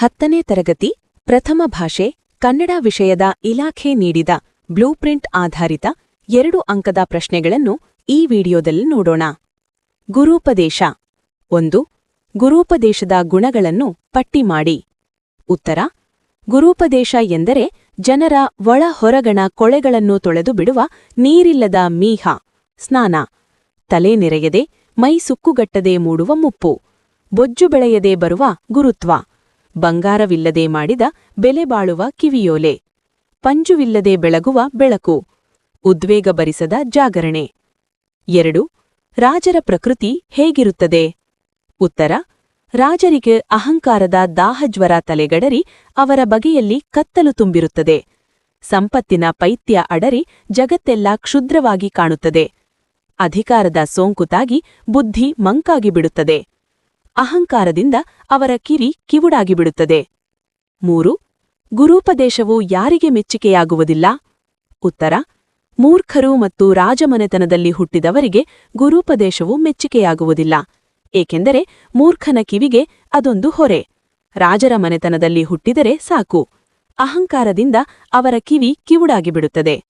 ಹತ್ತನೇ ತರಗತಿ ಪ್ರಥಮ ಭಾಷೆ ಕನ್ನಡ ವಿಷಯದ ಇಲಾಖೆ ನೀಡಿದ ಬ್ಲೂಪ್ರಿಂಟ್ ಆಧಾರಿತ ಎರಡು ಅಂಕದ ಪ್ರಶ್ನೆಗಳನ್ನು ಈ ವಿಡಿಯೋದಲ್ಲಿ ನೋಡೋಣ. ಗುರೂಪದೇಶ ಒಂದು, ಗುರೂಪದೇಶದ ಗುಣಗಳನ್ನು ಪಟ್ಟಿ ಮಾಡಿ. ಉತ್ತರ, ಗುರೂಪದೇಶ ಎಂದರೆ ಜನರ ಒಳ ಹೊರಗಣ ಕೊಳೆಗಳನ್ನು ತೊಳೆದು ಬಿಡುವ ನೀರಿಲ್ಲದ ಮೀಹ, ಸ್ನಾನ. ತಲೆ ನೆರೆಯದೆ, ಮೈ ಸುಕ್ಕುಗಟ್ಟದೆ ಮೂಡುವ ಮುಪ್ಪು, ಬೊಜ್ಜು ಬೆಳೆಯದೆ ಬರುವ ಗುರುತ್ವ. ಬಂಗಾರವಿಲ್ಲದೆ ಮಾಡಿದ ಬೆಲೆ ಬಾಳುವ ಕಿವಿಯೋಲೆ. ಪಂಜುವಿಲ್ಲದೆ ಬೆಳಗುವ ಬೆಳಕು. ಉದ್ವೇಗ ಭರಿಸದ ಜಾಗರಣೆ. ಎರಡು, ರಾಜರ ಪ್ರಕೃತಿ ಹೇಗಿರುತ್ತದೆ? ಉತ್ತರ, ರಾಜರಿಗೆ ಅಹಂಕಾರದ ದಾಹಜ್ವರ ತಲೆಗಡರಿ, ಅವರ ಬಗೆಯಲ್ಲಿ ಕತ್ತಲು ತುಂಬಿರುತ್ತದೆ. ಸಂಪತ್ತಿನ ಪೈತ್ಯ ಅಡರಿ, ಜಗತ್ತೆಲ್ಲ ಕ್ಷುದ್ರವಾಗಿ ಕಾಣುತ್ತದೆ. ಅಧಿಕಾರದ ಸೋಂಕುತಾಗಿ ಬುದ್ಧಿ ಮಂಕಾಗಿ ಬಿಡುತ್ತದೆ ಅಹಂಕಾರದಿಂದ ಅವರ ಕಿರಿ ಕಿವುಡಾಗಿಬಿಡುತ್ತದೆ. ಮೂರು, ಗುರೂಪದೇಶವು ಯಾರಿಗೆ ಮೆಚ್ಚಿಕೆಯಾಗುವುದಿಲ್ಲ? ಉತ್ತರ, ಮೂರ್ಖರು ಮತ್ತು ರಾಜಮನೆತನದಲ್ಲಿ ಹುಟ್ಟಿದವರಿಗೆ ಗುರೂಪದೇಶವು ಮೆಚ್ಚಿಕೆಯಾಗುವುದಿಲ್ಲ. ಏಕೆಂದರೆ ಮೂರ್ಖನ ಕಿವಿಗೆ ಅದೊಂದು ಹೊರೆ. ರಾಜರ ಮನೆತನದಲ್ಲಿ ಹುಟ್ಟಿದರೆ ಸಾಕು. ಅಹಂಕಾರದಿಂದ ಅವರ ಕಿವಿ ಕಿವುಡಾಗಿಬಿಡುತ್ತದೆ.